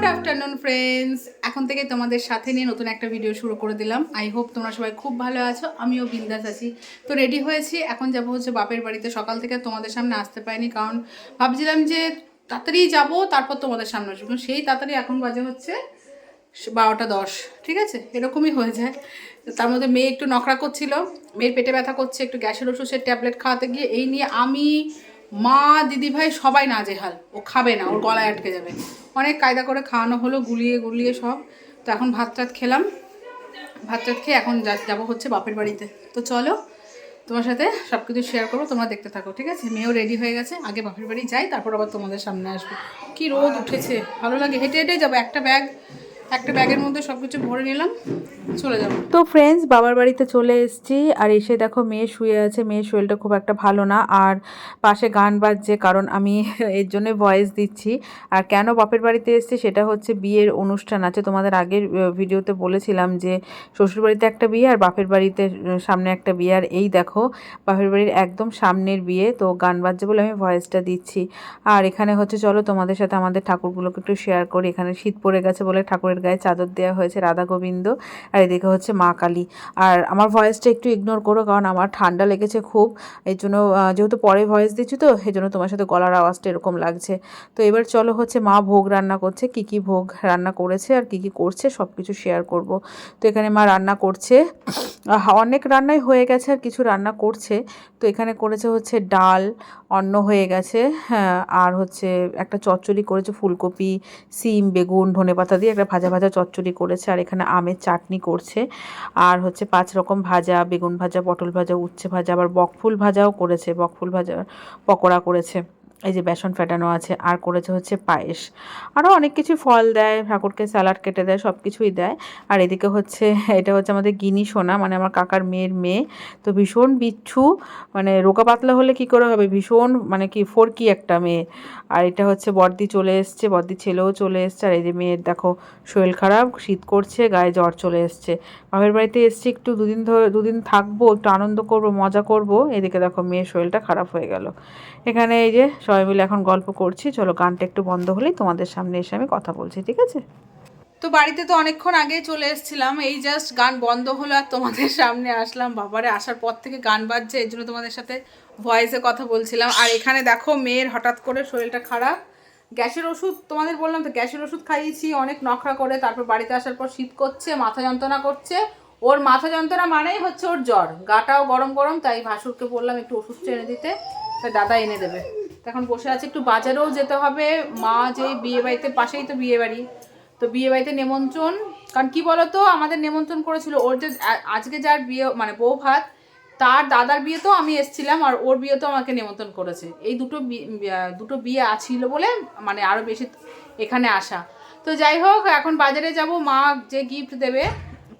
Good afternoon friends এখন থেকে তোমাদের সাথে নিয়ে নতুন একটা ভিডিও শুরু করে দিলাম। আই হোপ তোমরা সবাই খুব ভালো আছো। আমিও বিন্দাস আছি। তো রেডি হয়েছি। এখন যাব হচ্ছে বাপের বাড়িতে। সকাল থেকে তোমাদের সামনে আসতে পারিনি, কারণ ভাবছিলাম যে তাড়াতাড়ি যাব, তারপর তোমাদের সামনে আসব। সেই তাড়াতাড়ি এখন বাজে হচ্ছে বারোটা দশ, ঠিক আছে? এরকমই হয়ে যায়। তার মধ্যে মেয়ে একটু নখরা করছিল। মেয়ের পেটে ব্যথা করছে, একটু গ্যাসের ওষুধের ট্যাবলেট খাওয়াতে গিয়ে এই নিয়ে আমি মা দিদিভাই সবাই নাজেহাল। ও খাবে না, ওর গলায় আটকে যাবে। অনেক কায়দা করে খাওয়ানো হলো, গুলিয়ে গুলিয়ে সব। তো এখন ভাত টাত খেলাম। ভাত টাত খেয়ে এখন যাব হচ্ছে বাপের বাড়িতে। তো চলো, তোমার সাথে সব কিছু শেয়ার করব, তোমরা দেখতে থাকো, ঠিক আছে? মেয়েও রেডি হয়ে গেছে, আগে বাপের বাড়ি যাই, তারপর আবার তোমাদের সামনে আসব। কি রোদ উঠেছে, ভালো লাগে, হেঁটে হেঁটে যাব, একটা ব্যাগ একটা ব্যাগের মধ্যে সব কিছু ভরে নিলাম, চলে যাব। তো ফ্রেন্ডস বাবার বাড়িতে চলে এসেছি, আর এসে দেখো মেয়ে শুয়ে আছে, মেয়ের শরীরটা খুব একটা ভালো না, আর পাশে গান বাজছে, কারণ আমি এর জন্য ভয়েস দিচ্ছি। আর কেন বাপের বাড়িতে এসেছি, সেটা হচ্ছে বিয়ের অনুষ্ঠান আছে। তোমাদের আগের ভিডিওতে বলেছিলাম যে, শ্বশুর বাড়িতে একটা বিয়ে, আর বাপের বাড়িতে সামনে একটা বিয়ে। আর এই দেখো, বাপের বাড়ির একদম সামনের বিয়ে, তো গান বাজছে বলে আমি ভয়েসটা দিচ্ছি। আর এখানে হচ্ছে, চলো তোমাদের সাথে আমাদের ঠাকুরগুলোকে একটু শেয়ার করি। এখানে শীত পড়ে গেছে বলে ঠাকুরের গায়ে চাদর দেওয়া হয়েছে রাধা গোবিন্দ আর এদিকে হচ্ছে মা কালী। আর আমার ভয়েসটা একটু ইগনোর করো, কারণ আমার ঠান্ডা লেগেছে খুব। এই জন্য যেহেতু পরে ভয়েস দিচ্ছি তো এই জন্য তোমার সাথে গলার আওয়াজটা এরকম লাগছে। তো এবার চলো হচ্ছে মা ভোগ রান্না করছে, কি কি ভোগ রান্না করেছে আর কি কি করছে সব কিছু শেয়ার করব। তো এখানে মা রান্না করছে। অনেক রান্নাই হয়ে গেছে আর কিছু রান্না করছে। তো এখানে করেছে হচ্ছে ডাল, অন্ন হয়ে গেছে। হ্যাঁ আর হচ্ছে একটা চচ্চড়ি করেছে ফুলকপি, সিম, বেগুন ধনেপাতা দিয়ে একটা ভাজা ভাজা চচ্চড়ি করেছে। আর এখানে আমের চাটনি করছে। আর হচ্ছে পাঁচ রকম ভাজা, বেগুন ভাজা, পটল ভাজা, উচ্ছে ভাজা, আবার বকফুল ভাজাও করেছে, বকফুল ভাজা, পকোড়া করেছে। এই যে বেসন ফেটানো আছে, আর করেছে হচ্ছে পায়েস। আরও অনেক কিছু ফল দেয়, ঠাকুরকে স্যালাড কেটে দেয় সব কিছুই দেয়। আর এদিকে হচ্ছে, এটা হচ্ছে আমাদের গিনি সোনা মানে আমার কাকার মেয়ের মেয়ে। তো ভীষণ বিচ্ছু মানে রোগা পাতলা হলে কি করে হবে? ভীষণ মানে কি ফোরকি একটা মেয়ে। আর এটা হচ্ছে বর্দি চলে এসছে, বর্দি ছেলেও চলে এসছে। আর এই যে মেয়ের দেখো, শরীর খারাপ, শীত করছে, গায়ে জ্বর চলে এসছে। বাপের বাড়িতে এসছি, একটু দুদিন ধরে, দুদিন থাকব, একটু আনন্দ করব, মজা করব। এদিকে দেখো মেয়ের শরীরটা খারাপ হয়ে গেল। এখানে এই যে সবাই মিলে এখন গল্প করছি। চলো, গানটা একটু বন্ধ হলেই তোমাদের সামনে এসে আমি কথা বলছি, ঠিক আছে? তো বাড়িতে তো অনেকক্ষণ আগে চলে এসেছিলাম, এই জাস্ট গান বন্ধ হলো আর তোমাদের সামনে আসলাম। বাবারে, আসার পর থেকে গান বাজছে এই জন্য তোমাদের সাথে ভয়েসে কথা বলছিলাম। আর এখানে দেখো, মেয়ের হঠাৎ করে শরীরটা খারাপ। গ্যাসের ওষুধ, তোমাদের বললাম তো, গ্যাসের ওষুধ খাইয়েছি, অনেক নখরা করে, তারপর বাড়িতে আসার পর শীত করছে, মাথা যন্ত্রণা করছে। ওর মাথা যন্ত্রণা মানেই হচ্ছে ওর জ্বর। গাটাও গরম গরম, তাই ভাসুরকে বললাম একটু ওষুধ এনে দিতে তাই দাদা এনে দেবে। এখন বসে আছে, একটু বাজারেও যেতে হবে। মা যে বিয়ে বাড়িতে পাশেই তো বিয়ে বাড়ি তো বিয়ে বাড়িতে নেমন্ত্রণ, কারণ কি বলতো, আমাদের নেমন্ত্রণ করেছিল ওর যে আজকে যার বিয়ে মানে বউ ভাত, তার দাদার বিয়েতেও আমি এসেছিলাম আর ওর বিয়েতেও আমাকে নেমন্ত্রণ করেছে। এই দুটো দুটো বিয়ে আছিল বলে মানে আরও বেশি এখানে আসা। তো যাই হোক, এখন বাজারে যাব, মা যে গিফট দেবে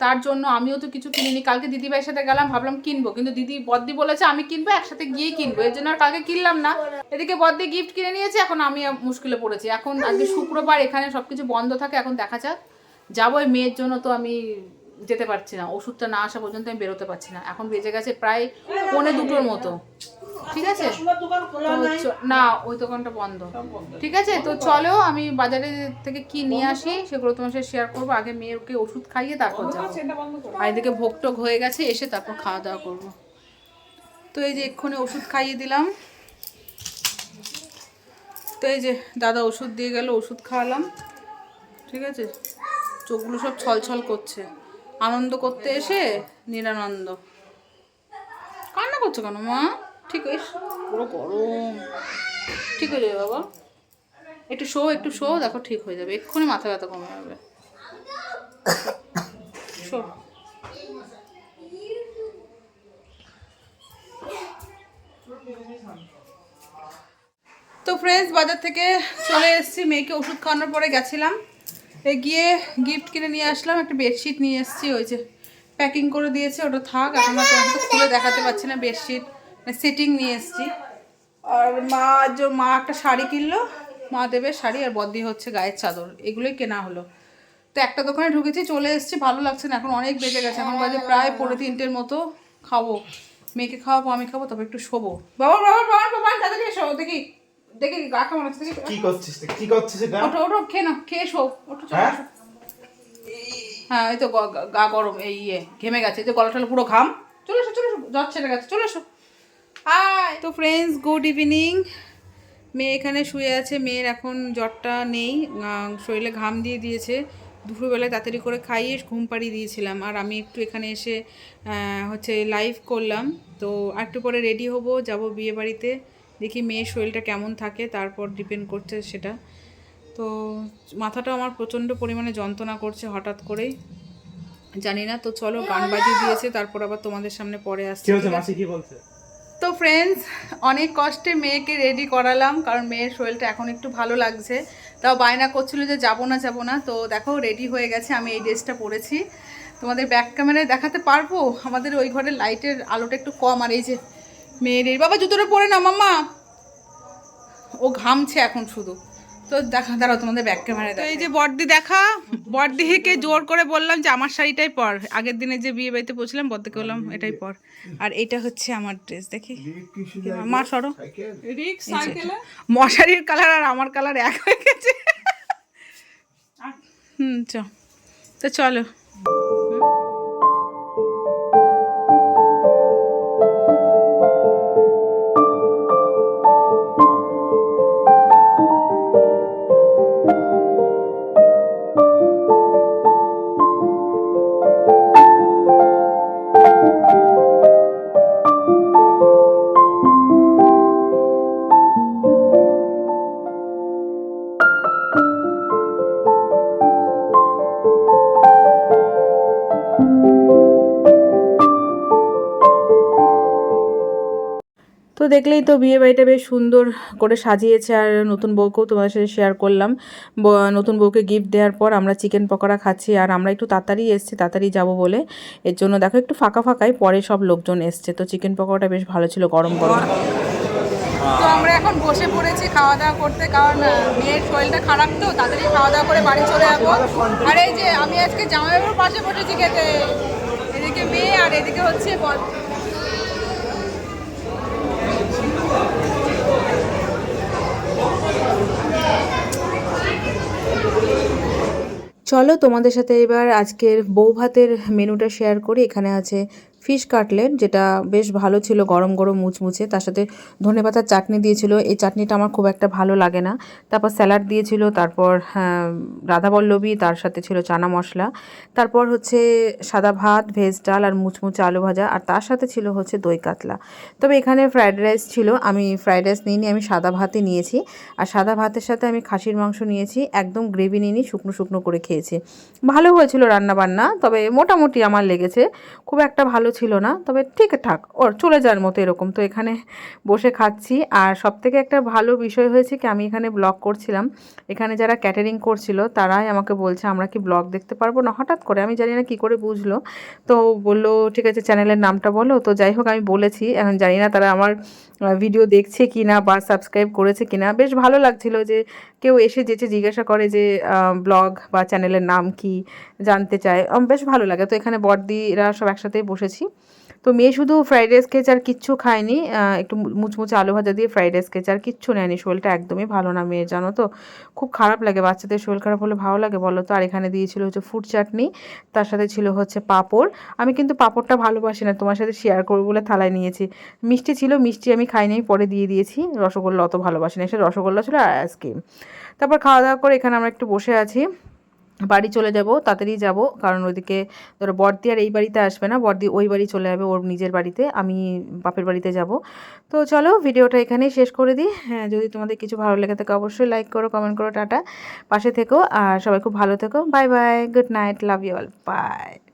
তার জন্য আমিও তো কিছু কিনিনি। কালকে দিদিভাইয়ের সাথে গেলাম, ভাবলাম কিনবো। কিন্তু দিদি বদ্দি বলেছে আমি কিনবো, একসাথে গিয়ে কিনবো। এর জন্য আর কালকে কিনলাম না। এদিকে বদ্দি গিফট কিনে নিয়েছে, এখন আমি মুশকিলে পড়েছি। এখন আজকে শুক্রবার, এখানে সব কিছু বন্ধ থাকে, এখন দেখা যাক। যাব ওই মেয়ের জন্য তো আমি যেতে পারছি না। ওষুধটা না আসা পর্যন্ত আমি বেরোতে পারছি না। এখন বেজে গেছে প্রায় পৌনে দুটোর মতো। ঠিক আছে? না ওই দোকানটা বন্ধ। ঠিক আছে? তো চলো আমি বাজারে থেকে কি নিয়ে আসি সেগুলো তোমার সাথে শেয়ার করব। আগে মেয়েকে ওষুধ খাইয়ে তারপর যাব। আর এদিকে ভোগ টোগ হয়ে গেছে এসে তারপর খাওয়া দাওয়া করব। তো এই যে এক্ষুনি ওষুধ খাইয়ে দিলাম। তো এই যে দাদা ওষুধ দিয়ে গেল ওষুধ খাওয়ালাম। ঠিক আছে? চোখগুলো সব ছলছল করছে। আনন্দ করতে এসে নিরানন্দ। কান্না করছ কেন মা? ঠিক হয়ে পুরো গরম। ঠিক হয়ে যাবে বাবা। একটু শো একটু শো দেখো ঠিক হয়ে যাবে। এক্ষুনি মাথা ব্যথা কমে যাবে। শো। তো ফ্রেন্ডস বাজার থেকে চলে এসেছি। মেয়েকে ওষুধ খাওয়ানোর পরে গেছিলাম। এ গিয়ে গিফট কিনে নিয়ে আসলাম। একটা বেডশিট নিয়ে এসেছি। ওই যে প্যাকিং করে দিয়েছে। ওটা থাক এখন তো খুলে দেখাতে পারছি না বেডশিট সেটিং নিয়ে এসেছি। আর মা যে মা একটা শাড়ি কিনলো মা দেবে শাড়ি আর বদ্দি হচ্ছে গায়ের চাদর এগুলোই কেনা হলো। তো একটা দোকানে ঢুকেছি চলে এসেছি ভালো লাগছে না এখন অনেক বেজে গেছে এখন বাজে প্রায় পনেরো তিনটের মতো খাব। মেয়েকে খাওয়াবো আমি খাব তবে একটু শোবো। বাবা বাবা বাবা বাবা তাড়াতাড়ি এসো দেখি দেখি গা কেমন আছে দেখি। কি করছিস? কি করছিস এটা ওঠো ওঠো খেয়ে নাও খেয়ে শো ওঠো চলো হ্যাঁ? হ্যাঁ এই তো গা- গরম এই ইয়ে ঘেমে গেছে যে গলা টলা পুরো ঘাম। চলে এসো চলে এসো ছেড়ে গেছে চলে এসো। হাই তো ফ্রেন্ডস গুড ইভিনিং মেয়ে এখানে শুয়ে আছে মেয়ের এখন জ্বরটা নেই শরীরে ঘাম দিয়ে দিয়েছে। দুপুরবেলায় তাড়াতাড়ি করে খাইয়ে ঘুম পাড়িয়ে দিয়েছিলাম। আর আমি একটু এখানে এসে হচ্ছে লাইভ করলাম। তো একটু পরে রেডি হব যাব বিয়ে বাড়িতে। দেখি মেয়ের শরীরটা কেমন থাকে তারপর ডিপেন্ড করছে সেটা। তো মাথাটা আমার প্রচণ্ড পরিমাণে যন্ত্রণা করছে হঠাৎ করেই। জানি না তো চলো গান বাজিয়ে দিয়েছে তারপর আবার তোমাদের সামনে পরে আসছে কি বলছে? তো ফ্রেন্ডস অনেক কষ্টে মেয়েকে রেডি করালাম, কারণ মেয়ের শরীরটা এখন একটু ভালো লাগছে। তাও বায়না করছিল যে যাব না যাব না। তো দেখো রেডি হয়ে গেছে, আমি এই ড্রেসটা পরেছি। তোমাদের ব্যাক ক্যামেরায় দেখাতে পারব? আমাদের ওই ঘরের লাইটের আলোটা একটু কম, আর এই যে মেয়ের বাবা, জুতোটা পরে না মাম্মা। ও ঘামছে এখন শুধু। তো দেখা দাঁড়াও তোমাদের ব্যাক ক্যামেরায় তো এই যে বর্দি দেখা বর্দিকে জোর করে বললাম যে আমার শাড়িটাই পর। আগের দিনে যে বিয়ে বাড়িতে পৌঁছলাম বর্দিকে বললাম এটাই পর। আর এটা হচ্ছে আমার ড্রেস দেখি। মা সরো। মশারির কালার আর আমার কালার এক হয়ে গেছে। হুম চ। তো চলো। দেখলেই তো বিয়ে বাড়িটা বেশ সুন্দর করে সাজিয়েছে আর নতুন বউকেও তোমাদের সাথে শেয়ার করলাম। নতুন বউকে গিফট দেওয়ার পর আমরা চিকেন পকোড়া খাচ্ছি আর আমরা একটু তাড়াতাড়ি এসেছি, তাড়াতাড়ি যাব বলে। এর জন্য দেখো একটু ফাঁকা ফাঁকাই, পরে সব লোকজন এসছে। তো চিকেন পকোড়াটা বেশ ভালো ছিল, গরম গরম। তো আমরা এখন বসে পড়েছি খাওয়া দাওয়া করতে, কারণ মেয়ের শরীরটা খারাপ তো, তাড়াতাড়ি খাওয়া দাওয়া করে বাড়ি চলে যাব। আর এই যে, আমি আজকে জামাইবাবুর পাশে বসেছি খেতে। এদিকে মেয়ে আর এদিকে হচ্ছে চলো তোমাদের সাথে এবার আজকের বউ ভাতের মেনুটা শেয়ার করি। এখানে আছে ফিশ কাটলেট যেটা বেশ ভালো ছিল গরম গরম মুচমুচে। তার সাথে ধনেপাতার চাটনি দিয়েছিল। এই চাটনিটা আমার খুব একটা ভালো লাগে না। তারপর স্যালাড দিয়েছিল তারপর হ্যাঁ, রাধাবল্লভী তার সাথে ছিল চানা মশলা। তারপর হচ্ছে সাদা ভাত ভেজ ডাল আর মুচমুচে আলু ভাজা। আর তার সাথে ছিল হচ্ছে দই কাতলা। তবে এখানে ফ্রাইড রাইস ছিল। আমি ফ্রাইড রাইস নিইনি আমি সাদা ভাতই নিয়েছি। আর সাদা ভাতের সাথে আমি খাসির মাংস নিয়েছি একদম গ্রেভি নিইনি শুকনো শুকনো করে খেয়েছি। ভালো হয়েছিল রান্না বান্না তবে মোটামুটি আমার লেগেছে। খুব একটা ভালো ছিল না, তবে ঠিকঠাক ওর চলে যাওয়ার মতো এরকম। তো এখানে বসে খাচ্ছি। আর সব থেকে একটা ভালো বিষয় হয়েছে কি, আমি এখানে ব্লগ করছিলাম। এখানে যারা ক্যাটারিং করছিল, তারাই আমাকে বলছে, আমরা কি ব্লগ দেখতে পারব না? হঠাৎ করে, আমি জানি না কি করে বুঝলো। তো বলল, ঠিক আছে চ্যানেলের নামটা বলো। তো যাই হোক, আমি বলেছি। এখন জানি না তারা আমার ভিডিও দেখছে কি না বা সাবস্ক্রাইব করেছে কি না। বেশ ভালো লাগছিল যে কেউ এসে যেচে জিজ্ঞাসা করে যে ব্লগ বা চ্যানেলের নাম কি, জানতে চায়। বেশ ভালো লাগে। তো এখানে বড়দিরা সব একসাথেই বসেছি। তো মেয়ে শুধু ফ্রাইড রাইস খেয়েছে আর কিচ্ছু খায়নি একটু মুচমুচে আলু ভাজা দিয়ে ফ্রাইড রাইস খেয়েছে আর কিচ্ছু নেয়নি। শরীরটা একদমই ভালো না মেয়ের, জানো তো? খুব খারাপ লাগে, বাচ্চাদের শরীর খারাপ হলে ভালো লাগে বলো তো? আর এখানে দিয়েছিল হচ্ছে ফুড চাটনি তার সাথে ছিল হচ্ছে পাঁপড়। আমি কিন্তু পাঁপড়টা ভালোবাসি না, তোমার সাথে শেয়ার করব বলে থালায় নিয়েছি। মিষ্টি ছিল, মিষ্টি আমি খাইনি পরে দিয়ে দিয়েছি। রসগোল্লা অত ভালোবাসি না সে রসগোল্লা ছিল আর আইসক্রিম তারপর খাওয়া দাওয়া করে এখানে আমরা একটু বসে আছি। বাড়ি চলে যাব, তাড়াতাড়ি যাব। কারণ ওইদিকে ধরো বর্দি আর এই বাড়িতে আসবে না, বর্দি ওই বাড়ি চলে যাবে ওর নিজের বাড়িতে, আমি বাপের বাড়িতে যাব। তো চলো ভিডিওটা এখানেই শেষ করে দিই। হ্যাঁ যদি তোমাদের কিছু ভালো লেগে থাকে অবশ্যই লাইক করো কমেন্ট করো, টাটা। পাশে থেকো আর সবাই খুব ভালো থেকো। Bye bye good night love you all bye